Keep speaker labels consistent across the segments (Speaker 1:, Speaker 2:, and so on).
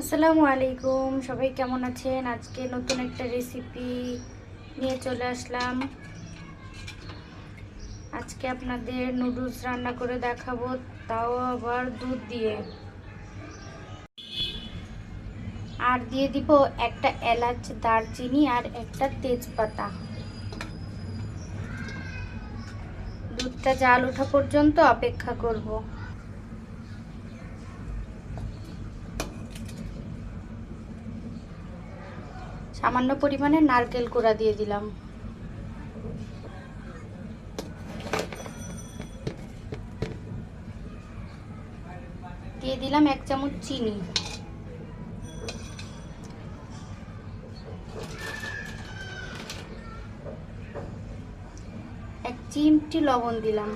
Speaker 1: আসসালামু আলাইকুম। সবাই কেমন আছেন? আজকে নতুন একটা রেসিপি নিয়ে চলে আসলাম। আজকে আপনাদের নুডলস রান্না করে দেখাবো, তাও আবার দুধ দিয়ে। আর দিয়ে দিব একটা এলাচ দারচিনি আর একটা তেজপাতা। দুধটা জাল ওঠা পর্যন্ত অপেক্ষা করব। সামান্য পরিমাণে নারকেল কোড়া দিয়ে দিলাম। দিয়ে দিলাম এক চামচ চিনি। এক চিমটি লবণ দিলাম।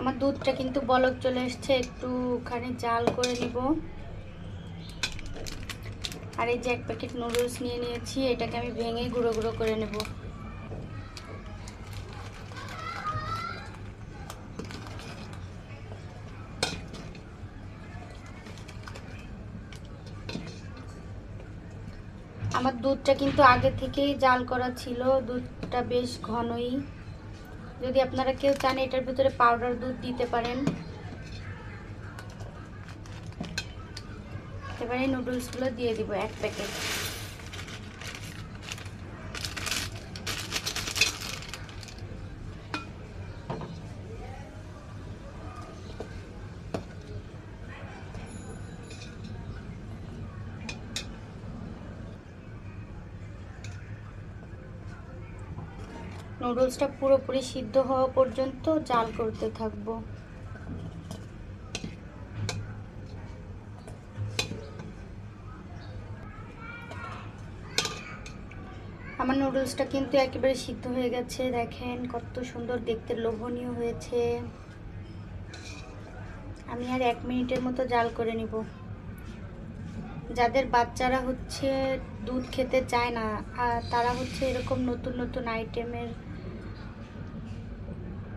Speaker 1: আমার দুধটা কিন্তু বলক চলে এসছে, একটুখানি জাল করে নিব। আর এই যে এক প্যাকেট নুডলস নিয়ে নিয়েছি, এটাকে আমি ভেঙে গুঁড়ো গুঁড়ো করে নেব। আমার দুধটা কিন্তু আগে থেকেই জাল করা ছিল, দুধটা বেশ ঘনই। যদি আপনারা কেউ চান এটার ভিতরে পাউডার দুধ দিতে পারেন। এবারে নুডলসগুলো দিয়ে দিব এক প্যাকেট নুডলসটা পুরোপুরি সিদ্ধ হওয়া পর্যন্ত জাল করতে থাকব। আমার নুডলসটা কিন্তু একেবারে সিদ্ধ হয়ে গেছে, দেখেন কত সুন্দর দেখতে লোভনীয় হয়েছে। আমি আর এক মিনিটের মতো জাল করে নিব। যাদের বাচ্চারা হচ্ছে দুধ খেতে চায় না আর তারা হচ্ছে এরকম নতুন নতুন আইটেমের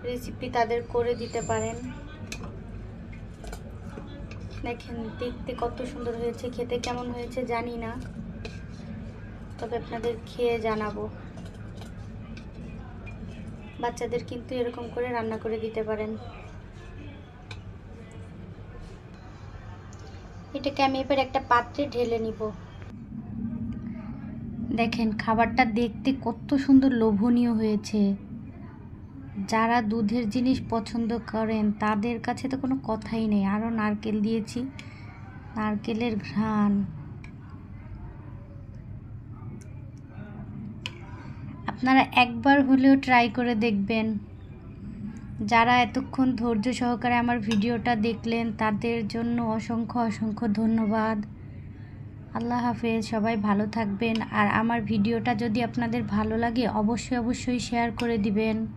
Speaker 1: রেসিপি তাদের করে দিতে পারেন। দেখেন, দেখতে কত সুন্দর হয়েছে, খেতে কেমন হয়েছে জানি না। তবে আপনাদের খেয়ে জানাব। বাচ্চাদের কিন্তু এরকম করে রান্না করে দিতে পারেন। এটাকে আমি এবার একটা পাত্রে ঢেলে নিব। দেখেন, খাবারটা দেখতে কত সুন্দর লোভনীয় হয়েছে। যারা দুধের জিনিস পছন্দ করেন, তাদের কাছে তো কোনো কথাই নেই। আরও নারকেল দিয়েছি। নারকেলের ঘ্রাণ। আপনারা একবার হলেও ট্রাই করে দেখবেন। যারা এতক্ষণ ধৈর্য সহকারে আমার ভিডিওটা দেখলেন, তাদের জন্য অসংখ্য অসংখ্য ধন্যবাদ। আল্লাহ হাফেজ, সবাই ভালো থাকবেন। আর আমার ভিডিওটা যদি আপনাদের ভালো লাগে, অবশ্যই অবশ্যই শেয়ার করে দিবেন।